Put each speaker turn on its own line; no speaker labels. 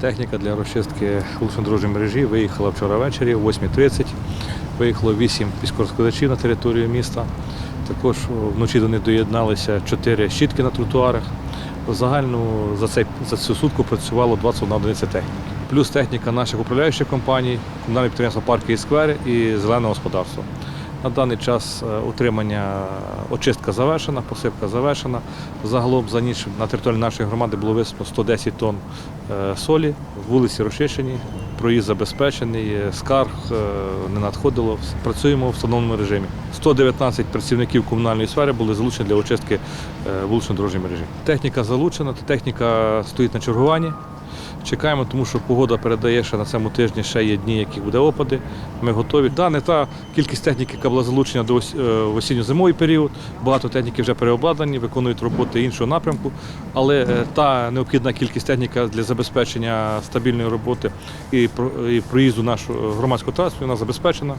Техніка для розчистки вулично-дорожньої мережі виїхала вчора ввечері о 8.30. Виїхало 8 військовоскладачів на територію міста. Також вночі до них доєдналися 4 щітки на тротуарах. В загальну за, цей, за цю сутку працювало 21 одиниця техніки. Плюс техніка наших управляючих компаній, комунальне підприємство парки і сквери і зелене господарство. На даний час е, утримання, очистка завершена, посипка завершена. Загалом за ніч на території нашої громади було висипано 110 тонн е, солі, вулиці розчищені, проїзд забезпечений, е, скарг е, не надходило. Працюємо в встановленому режимі. 119 працівників комунальної сфери були залучені для очистки е, вулично-дорожньої мережі. Техніка залучена, техніка стоїть на чергуванні. Чекаємо, тому що погода передає, що на цьому тижні ще є дні, які буде опади. Ми готові. Да, не та кількість техніки, яка була залучена до е, осінньо-зимовий період. Багато техніки вже переобладнані, виконують роботи іншого напрямку. Але е, та необхідна кількість техніки для забезпечення стабільної роботи і проїзду нашого громадського транспорту вона забезпечена.